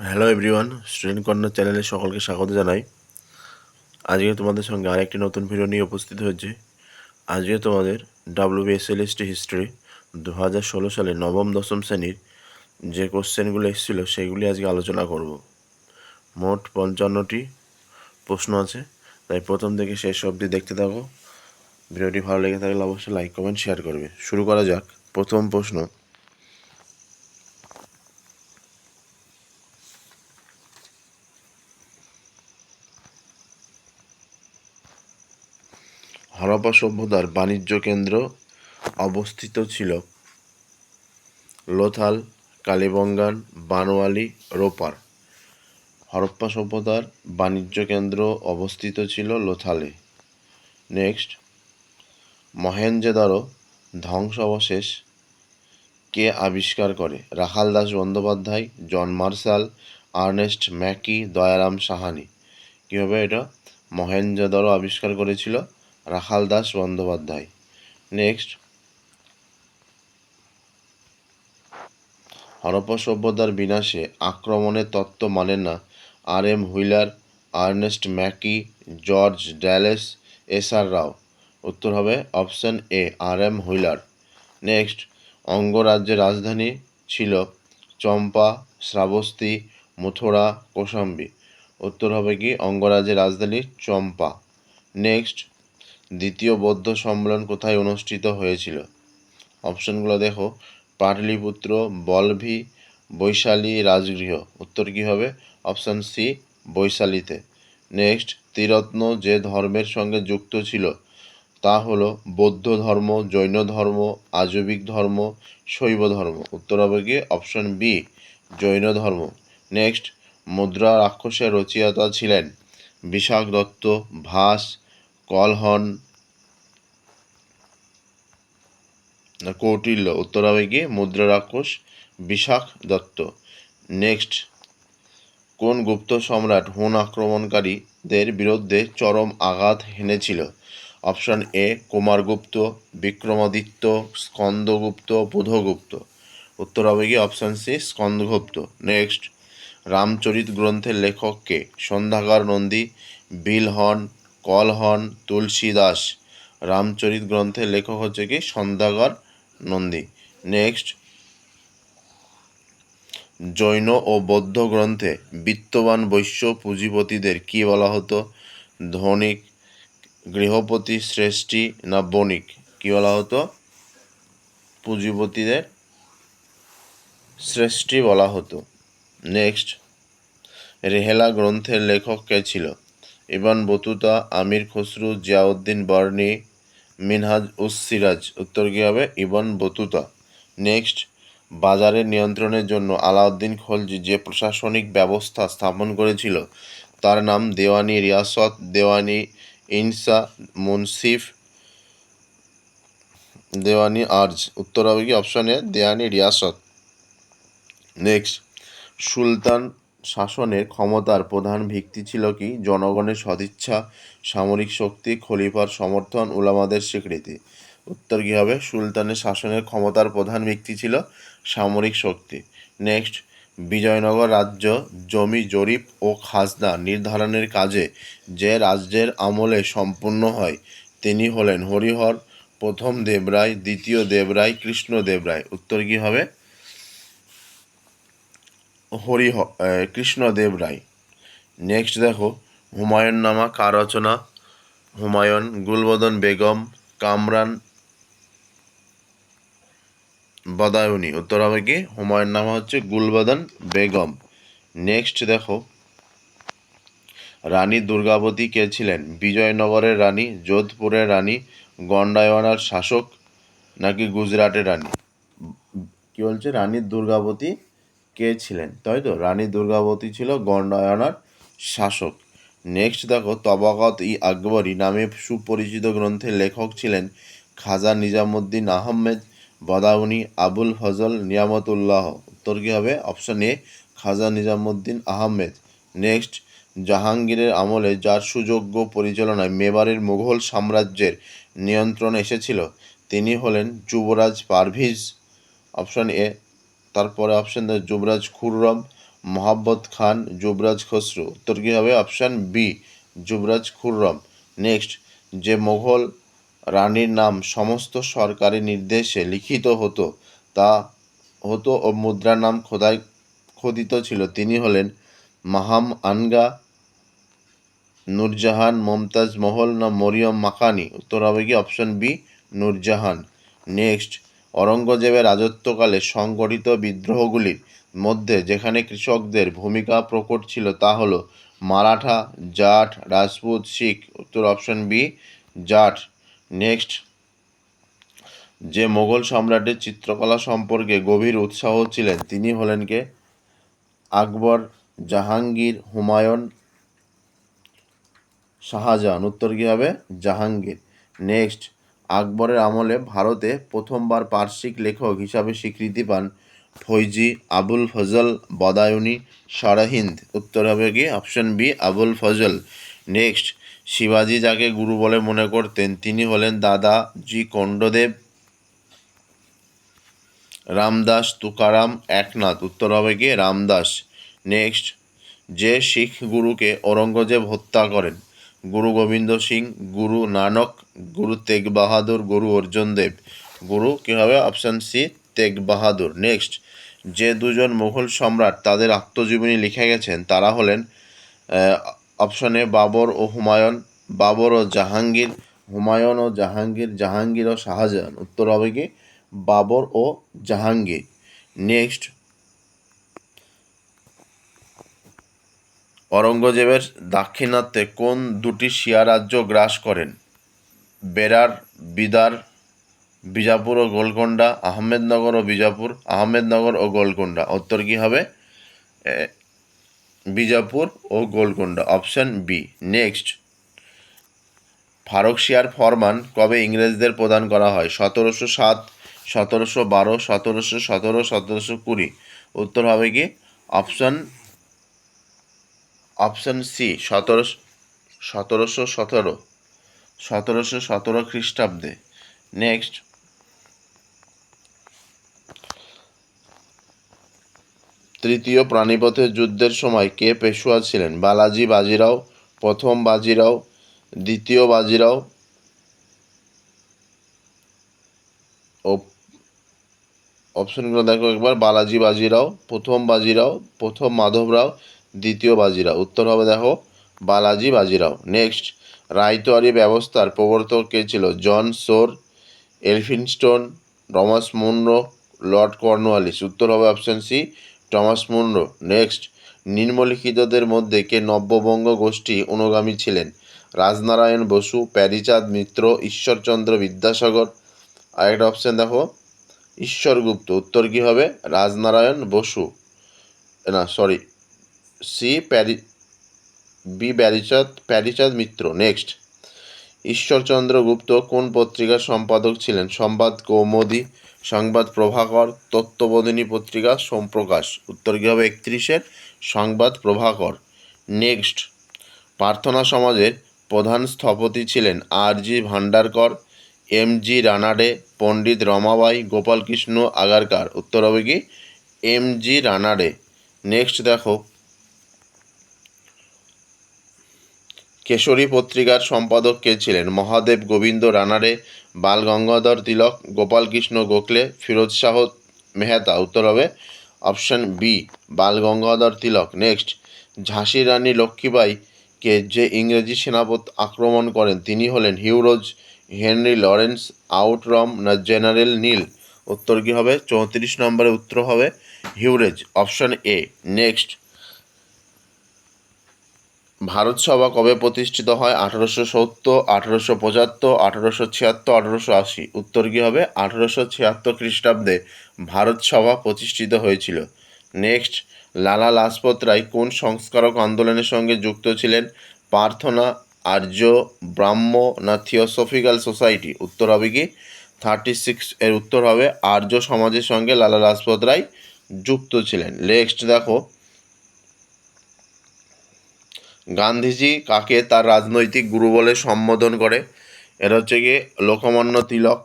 Hello everyone student corner চ্যানেলে সকলকে স্বাগত জানাই। আজকে তোমাদের সঙ্গে আরেকটি নতুন ভিডিও নিয়ে উপস্থিত হয়েছে। আজকে তোমাদের ডাব্লিউবিএসএলএসটি হিস্ট্রি দু হাজার ষোলো সালে নবম, দশম শ্রেণির যে কোশ্চেনগুলো এসেছিল, সেগুলি আজকে আলোচনা করব। মোট পঞ্চান্নটি প্রশ্ন আছে। তাই প্রথম থেকে শেষ অবধি দেখতে থাকো। ভিডিওটি ভালো লেগে থাকলে অবশ্যই লাইক কমেন্ট শেয়ার করবে। শুরু করা যাক। প্রথম প্রশ্ন। হরপ্পা সভ্যতার বাণিজ্য কেন্দ্র অবস্থিত ছিল লোথাল, কালীবঙ্গান, বানোয়ালি, রোপার। হরপ্পা সভ্যতার বাণিজ্য কেন্দ্র অবস্থিত ছিল লোথালে। নেক্সট, মহেঞ্জোদারো ধ্বংসাবশেষ কে আবিষ্কার করে? Rakhal Das Bandyopadhyay, John Marshall, Ernest Mackay, Dayaram Sahni. কীভাবে এটা মহেঞ্জোদারো আবিষ্কার করেছিল? রাখাল দাস বন্দ্যোপাধ্যায়। নেক্সট হরপ্পা সভ্যতার বিনাশে আক্রমণের তত্ত্ব মানেন না। R M Wheeler, Ernest Mackay, George Dales, S R Rao. উত্তর হবে option A R M Wheeler. Next অঙ্গরাজ্যের রাজধানী ছিল চম্পা, শ্রাবস্তি, মথুরা, কোশাম্বী। উত্তর হবে কি? অঙ্গরাজ্যের রাজধানী চম্পা। নেক্সট দ্বিতীয় বৌদ্ধ সম্মেলন কোথায় অনুষ্ঠিত হয়েছিল? অপশনগুলো দেখো। পাটলিপুত্র, বলভি, বৈশালী রাজগৃহ। উত্তর কী হবে? অপশান সি, বৈশালীতে। নেক্সট ত্রিরত্ন যে ধর্মের সঙ্গে যুক্ত ছিল, তা হলো বৌদ্ধ ধর্ম, জৈন ধর্ম, আজবিক ধর্ম, শৈব ধর্ম। উত্তর হবে কি? অপশন বি, জৈন ধর্ম। নেক্সট, মুদ্রা রাক্ষসের রচয়িতা ছিলেন। বিশাখ দত্ত ভাস কলহন কৌটিল্য উত্তর হবে কি মুদ্রা রাক্ষস বিশাখ দত্ত। নেক্সট, কোন গুপ্ত সম্রাট হুন আক্রমণকারীদের বিরুদ্ধে চরম আঘাত হেনেছিল? Option A, Kumaragupta, Vikramaditya, Skandagupta, Budhagupta. উত্তর হবে সি, স্কন্দগুপ্ত। নেক্সট, রামচরিত গ্রন্থের লেখককে সন্ধ্যাগার নন্দী, বিলহন কলহন তুলসী দাস রামচরিত গ্রন্থের লেখক হচ্ছে কি? সন্ধ্যাগার নন্দী। নেক্সট জৈন ও বৌদ্ধ গ্রন্থে বিত্তবান বৈশ্য পুঁজিপতিদের কি বলা হতো? ধনিক, গৃহপতি, শ্রেষ্ঠী না বণিক? কি বলা হতো? পুঁজিপতিদের শ্রেষ্ঠী বলা হতো। নেক্সট রেহেলা গ্রন্থের লেখক কে ছিল? Ibn Battuta, Amir Khusrau, Ziauddin Barani Minhaj us Siraj. উত্তর কী হবে? Ibn Battuta. নেক্সট বাজারের নিয়ন্ত্রণের জন্য আলাউদ্দিন খলজি যে প্রশাসনিক ব্যবস্থা স্থাপন করেছিল, তার নাম দেওয়ানি রিয়াসত, দেওয়ানি ইনসা, মুনসিফ, দেওয়ানি আর্জ। উত্তর হবে কি? অপশন দেওয়ানি রিয়াসত। নেক্সট, সুলতান শাসনের ক্ষমতার প্রধান ভিত্তি ছিল কি? জনগণের সদিচ্ছা, সামরিক শক্তি, খলিফার সমর্থন, উলামাদের স্বীকৃতি। উত্তর কী হবে? সুলতানের শাসনের ক্ষমতার প্রধান ভিত্তি ছিল সামরিক শক্তি। নেক্সট, বিজয়নগর রাজ্য জমি, জরিপ ও খাজনা নির্ধারণের কাজে যে রাজ্যের আমলে সম্পূর্ণ হয়, তিনি হলেন হরিহর প্রথম দেবরায়, দ্বিতীয় দেবরায়, কৃষ্ণ দেবরায়। উত্তর কী হবে? হরিহ কৃষ্ণদেব রায়। নেক্সট দেখো, হুমায়ুন নামা কার রচনা। হুমায়ুন, গুলবদন বেগম, কামরান, বদায়ুনি। উত্তর হবে কি? হুমায়ুন নামা হচ্ছে গুলবদন বেগম। নেক্সট দেখো, রানী দুর্গাবতী কে ছিলেন? বিজয়নগরের রানী, যোধপুরের রানী, গন্ডায়নার শাসক, নাকি গুজরাটের রানী? কি বলছে? রানী দুর্গাবতী কে ছিলেন? তাই তো? রানী দুর্গাবতী ছিল গন্ডায়নার শাসক। নেক্সট দেখো তবাকত ই আকবরী নামে সুপরিচিত গ্রন্থের লেখক ছিলেন খাজা নিজামুদ্দিন আহমেদ বদাউনি আবুল ফজল নিয়ামতুল্লাহ। উত্তর কী হবে? Option A Khwaja Nizamuddin Ahmed. Next জাহাঙ্গীরের আমলে যার সুযোগ্য পরিচালনায় মেবারের মুঘল সাম্রাজ্যের নিয়ন্ত্রণ এসেছিল, তিনি হলেন যুবরাজ পারভিজ। অপশন এ তারপরে অপশন যুবরাজ খুররম, মোহাম্মদ খান, যুবরাজ খসরু। উত্তর কী হবে? অপশান বি যুবরাজ খুররম। নেক্সট যে মোঘল রানীর নাম সমস্ত সরকারি নির্দেশে লিখিত হতো, তা হতো ও মুদ্রার নাম খোদাই খোদিত ছিল। তিনি হলেন মাহাম আনগা, নূরজাহান, মমতাজ মহল, না মরিয়ম মাকানি। উত্তর হবে কি? Option B Nurjahan. নেক্সট অরঙ্গজেবের রাজত্বকালে সংগঠিত বিদ্রোহগুলির মধ্যে যেখানে কৃষকদের ভূমিকা প্রকট ছিল তা হলো মারাঠা, জাট, রাজপুত, শিখ। উত্তর অপশন বি, জাট। নেক্সট। যে মোগল সম্রাটের চিত্রকলা সম্পর্কে গভীর উৎসাহ ছিলেন, তিনি হলেন কে? আকবর জাহাঙ্গীর হুমায়ুন শাহজাহান। উত্তর কী হবে? জাহাঙ্গীর। নেক্সট। আকবরের আমলে ভারতে প্রথমবার পার্শ্বিক লেখক হিসাবে স্বীকৃতি পান ফৈজি আবুল ফজল, বদায়ুনি সরহিন্দ উত্তর হবে কি option B, Abul Fazl. Next, শিবাজি যাকে গুরু বলে মনে করতেন, তিনি হলেন দাদা জি কণ্ডদেব, রামদাস তুকারাম একনাথ। উত্তর হবে কি রামদাস। নেক্সট, যে শিখ গুরুকে ঔরঙ্গজেব হত্যা করেন গুরু গোবিন্দ সিং, গুরু নানক, গুরু তেগ বাহাদুর, গুরু অর্জুন দেব। গুরু কী হবে option C Tegh Bahadur. Next যে দুজন মুঘল সম্রাট তাদের আত্মজীবনী লিখে গেছেন, তারা হলেন অপশনে বাবর ও হুমায়ুন। বাবর ও জাহাঙ্গীর, হুমায়ুন ও জাহাঙ্গীর জাহাঙ্গীর ও শাহজাহান। উত্তর হবে কি? বাবর ও জাহাঙ্গীর। নেক্সট অরঙ্গজেবের দাক্ষিণাত্যে কোন দুটি শিয়া রাজ্য গ্রাস করেন? বেরার, বিদার, বিজাপুর ও গোলকোন্ডা, আহমেদনগর ও বিজাপুর, আহমেদনগর ও গোলকোন্ডা। উত্তর কী হবে? বিজাপুর ও Golconda. Option B next Farrukhsiyar ফরমান কবে ইংরেজদের প্রদান করা হয়? সতেরোশো সাত, সতেরোশো বারো, সতেরোশো সতেরো, সতেরোশো কুড়ি। উত্তর হবে কি? অপশান অপশান সি সতেরো সতেরোশো সতেরো সতেরোশো সতেরো খ্রিস্টাব্দে। নেক্সট তৃতীয় প্রাণীপথের যুদ্ধের সময় কে পেশোয়া ছিলেন? বালাজি বাজিরাও, প্রথম বাজিরাও, দ্বিতীয় বাজিরাও ও অপশনগুলো দেখো একবার। বালাজি বাজিরাও, প্রথম বাজিরাও, প্রথম মাধবরাও দ্বিতীয় বাজিরাও উত্তর হবে দেখো বালাজি বাজিরাও নেক্সট রায়তোয়ারি ব্যবস্থার প্রবর্তক কে ছিল? John Shore Elphinstone Thomas Munro Lord Cornwallis উত্তর হবে option C Thomas Munro next নিম্নলিখিতদের মধ্যে কে নব্যবঙ্গ গোষ্ঠী অনুগামী ছিলেন? রাজনারায়ণ বসু, প্যারিচাঁদ মিত্র, ঈশ্বরচন্দ্র বিদ্যাসাগর। আরেকটা অপশান দেখো, ঈশ্বরগুপ্ত। উত্তর কী হবে? রাজনারায়ণ বসু। না sorry C Pyari B Pyarichand Pyarichand Mitra. Next Ishwarchandra Gupta কোন পত্রিকার সম্পাদক ছিলেন? সংবাদ কৌমুদী, সংবাদ প্রভাকর, তত্ত্ববোধিনী পত্রিকা, সোমপ্রকাশ। উত্তর কী হবে? একত্রিশের সংবাদ প্রভাকর। নেক্সট প্রার্থনা সমাজের প্রধান স্থপতি ছিলেন R G Bhandarkar M G Ranade, Pandita Ramabai Gopalkrishna Agarkar. উত্তর হবে কি? M G Ranade. নেক্সট দেখো। কেশরী পত্রিকার সম্পাদক কে ছিলেন? মহাদেব গোবিন্দ রানারে বাল গঙ্গাধর তিলক গোপালকৃষ্ণ গোখলে, ফিরোজ শাহ মেহতা। উত্তর হবে option B Bal Gangadhar Tilak. Next ঝাঁসি Rani লক্ষ্মীবাইকে যে ইংরেজি সেনাপত আক্রমণ করেন, তিনি হলেন হিউরোজ হেনরি লরেন্স আউটরম না জেনারেল নীল। উত্তর কী হবে? চৌত্রিশ নম্বরে উত্তর হবে Hugh Rose. Option A next Bharat Sabha কবে প্রতিষ্ঠিত হয়? আঠারোশো সত্তর, আঠারোশো পঁচাত্তর, আঠারোশো ছিয়াত্তর, আঠারোশো আশি। উত্তর কী হবে? আঠারোশো ছিয়াত্তর খ্রিস্টাব্দে ভারত সভা প্রতিষ্ঠিত হয়েছিল। নেক্সট, লালা লাজপত রায় কোন সংস্কারক আন্দোলনের সঙ্গে যুক্ত ছিলেন? প্রার্থনা আর্য ব্রাহ্ম না থিওসফিক্যাল সোসাইটি। উত্তর হবে কি? থার্টি সিক্স এর উত্তর হবে আর্য সমাজের সঙ্গে লালা লাজপত রায় যুক্ত ছিলেন। নেক্সট দেখো গান্ধীজি কাকে তার রাজনৈতিক গুরু বলে সম্বোধন করে? এটা হচ্ছে গিয়ে লোকমান্য তিলক,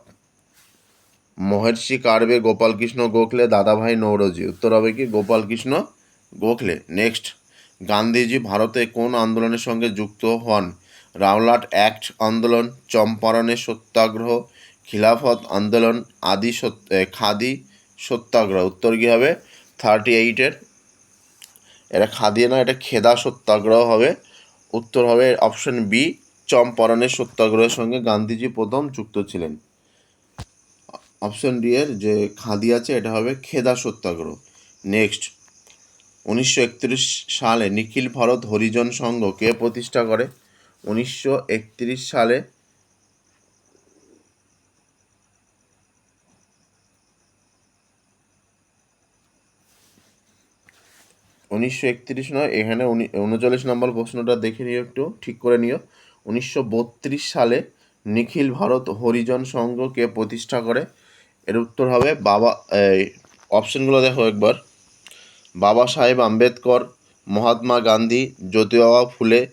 মহর্ষি কার্বে গোপালকৃষ্ণ গোখলে, দাদাভাই নৌরজি। উত্তর হবে কি? গোপালকৃষ্ণ গোখলে। নেক্সট গান্ধীজি ভারতে কোন আন্দোলনের সঙ্গে যুক্ত হন? রাওলাট অ্যাক্ট আন্দোলন চম্পারণের সত্যাগ্রহ, খিলাফত আন্দোলন, আদি সত্য খাদি সত্যাগ্রহ। উত্তর কী হবে? থার্টি এইটের এটা খাদিয়ে না এটা খেদা সত্যাগ্রহ হবে। উত্তর হবে অপশন বি চম্পারণের সত্যাগ্রহের সঙ্গে গান্ধীজি প্রথম যুক্ত ছিলেন। অপশন ডি এর যে খাদি আছে, এটা হবে খেদা সত্যাগ্রহ। নেক্সট উনিশশো একত্রিশ সালে নিখিল ভারত হরিজন সংঘ কে প্রতিষ্ঠা করে? উনিশশো একত্রিশ সালে উনিশশো একত্রিশ নয়, এখানে উনি- উনচল্লিশ নম্বর প্রশ্নটা দেখে নিও একটু, ঠিক করে নিও। উনিশশো বত্রিশ সালে নিখিল ভারত হরিজন সংঘ কে প্রতিষ্ঠা করে। এর উত্তর হবে বাবা, এই, অপশনগুলো দেখো একবার। বাবা সাহেব আম্বেদকর, মহাত্মা গান্ধী, জ্যোতিবাবা ফুলে,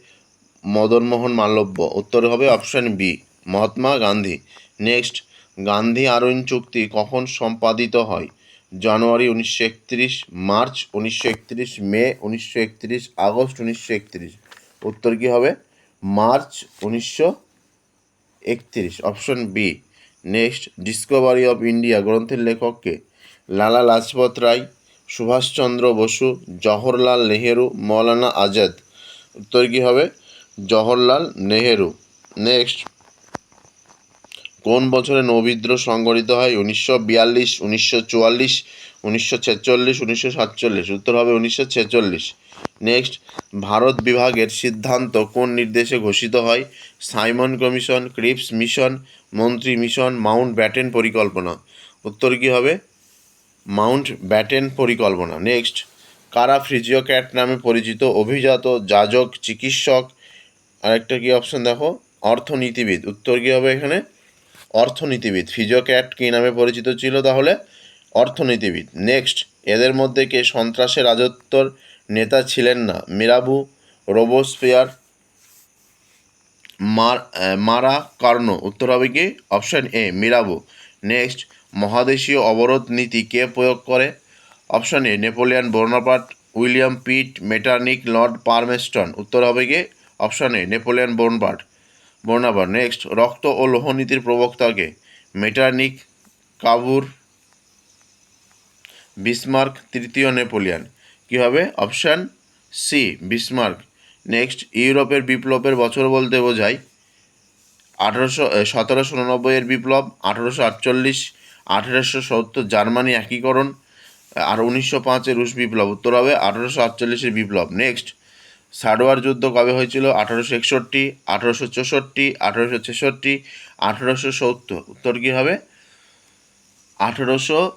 মদনমোহন মালব্য। উত্তর হবে option B Mahatma Gandhi. Next Gandhi Irwin চুক্তি কখন সম্পাদিত হয়? জানুয়ারি উনিশশো একত্রিশ, মার্চ উনিশশো একত্রিশ, মে উনিশশো একত্রিশ, আগস্ট উনিশশো একত্রিশ। উত্তর কী হবে? মার্চ উনিশশো একত্রিশ, option B. Next, Discovery of India, গ্রন্থের লেখককে লালা লাজপত রায়, সুভাষচন্দ্র বসু, জওহরলাল নেহেরু, মৌলানা আজাদ। উত্তর কী হবে? জওহরলাল নেহেরু। নেক্সট কোন বছরে নৌবিদ্রোহ সংগঠিত হয়? উনিশশো বিয়াল্লিশ, উনিশশো চুয়াল্লিশ, উনিশশো ছেচল্লিশ, উনিশশো সাতচল্লিশ। উত্তর হবে উনিশশো ছেচল্লিশ। নেক্সট ভারত বিভাগের সিদ্ধান্ত কোন নির্দেশে ঘোষিত হয়? সাইমন কমিশন, ক্রিপস মিশন, মন্ত্রী মিশন, মাউন্ট ব্যাটেন পরিকল্পনা। উত্তর কী হবে? মাউন্ট ব্যাটেন পরিকল্পনা। নেক্সট কারা ফ্রিজিওক্যাট নামে পরিচিত অভিজাত যাজক, চিকিৎসক? আরেকটা কি অপশন দেখো? অর্থনীতিবিদ। উত্তর কী হবে এখানে? অর্থনীতিবিদ। ফিজিওক্যাট কী নামে পরিচিত ছিল তাহলে? অর্থনীতিবিদ। নেক্সট, এদের মধ্যে কে সন্ত্রাসের রাজত্বর নেতা ছিলেন না? মিরাবু রোবোস্পেয়ার মার কার্নো উত্তর হবে কি? অপশন এ, মিরাবু। নেক্সট, মহাদেশীয় অবরোধ নীতি কে প্রয়োগ করে? Option A, Napoleon Bonaparte, William Pitt, Metternich lord Palmerston. উত্তর হবে কি? Option A, Napoleon Bonaparte. Bonaparte next রক্ত ও লোহনীতির প্রবক্তাকে মেটার্নিক কাবুর, বিসমার্ক, তৃতীয় নেপোলিয়ান। কী হবে? Option C Bismarck. নেক্সট ইউরোপের বিপ্লবের বছর বলতে বোঝায় আঠারোশো সতেরোশো উননব্বইয়ের বিপ্লব, আঠারোশো আটচল্লিশ, আঠারোশো সত্তর জার্মানি একীকরণ, আর উনিশশো পাঁচের রুশ বিপ্লব। উত্তর হবে আঠারোশো আটচল্লিশের বিপ্লব। নেক্সট সাডোয়ার যুদ্ধ কবে হয়েছিল? আঠারোশো একষট্টি, আঠারোশো চৌষট্টি, আঠারোশো ছেষট্টি, আঠারোশো সত্তর। উত্তর কী হবে? আঠারোশো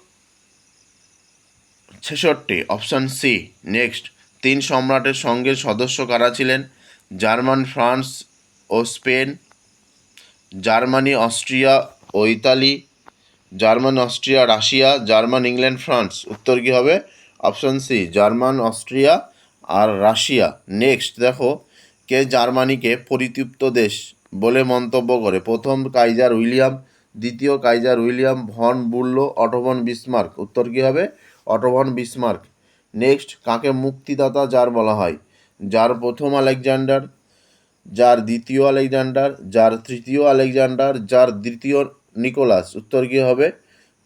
ছেষট্টি, অপশান সি। নেক্সট। তিন সম্রাটের সঙ্গে সদস্য কারা ছিলেন? জার্মান, ফ্রান্স ও স্পেন। জার্মানি, অস্ট্রিয়া ও Italy. German, Austria, Russia. German, England, France. উত্তর কী হবে? Option C. জার্মান, অস্ট্রিয়া আর রাশিয়া। নেক্সট দেখো, কে জার্মানিকে পরিতৃপ্ত দেশ বলে মন্তব্য করে। প্রথম কাইজার উইলিয়াম, দ্বিতীয় Kaiser William von Bulow Otto von Bismarck. উত্তর কী হবে? অটোভন বিসমার্ক। নেক্সট কাকে মুক্তিদাতা যার বলা হয়? যার প্রথম আলেকজান্ডার, যার দ্বিতীয় আলেকজান্ডার, যার তৃতীয় আলেকজান্ডার, যার দ্বিতীয় নিকোলাস। উত্তর কী হবে?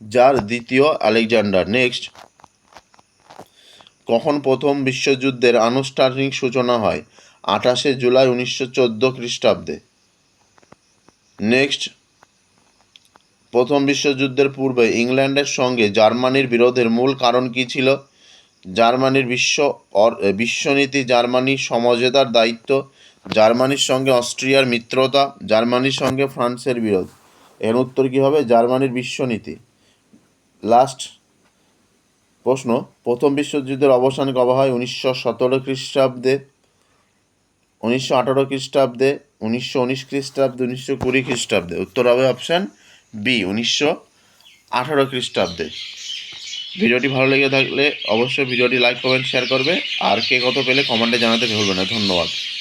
যার দ্বিতীয় আলেকজান্ডার। নেক্সট কখন প্রথম বিশ্বযুদ্ধের আনুষ্ঠানিক সূচনা হয়? আঠাশে জুলাই উনিশশো চোদ্দ খ্রিস্টাব্দে। নেক্সট। প্রথম বিশ্বযুদ্ধের পূর্বে ইংল্যান্ডের সঙ্গে জার্মানির বিরোধের মূল কারণ কী ছিল? জার্মানির বিশ্ব বিশ্বনীতি জার্মানির সমঝোতার দায়িত্ব, জার্মানির সঙ্গে অস্ট্রিয়ার মিত্রতা, জার্মানির সঙ্গে ফ্রান্সের বিরোধ। এর উত্তর কী হবে? জার্মানির বিশ্বনীতি। লাস্ট। প্রশ্ন, প্রথম বিশ্বযুদ্ধের অবসান কবে হয়? উনিশশো সতেরো খ্রিস্টাব্দে, উনিশশো আঠারো খ্রিস্টাব্দে, উনিশশো উনিশ খ্রিস্টাব্দে, উনিশশো কুড়ি খ্রিস্টাব্দে। উত্তর হবে অপশান বি উনিশশো আঠারো খ্রিস্টাব্দে। ভিডিওটি ভালো লেগে থাকলে অবশ্যই ভিডিওটি লাইক কমেন্ট শেয়ার করবে। আর কে কত পেলে কমেন্টে জানাতে ভুলবে না। ধন্যবাদ।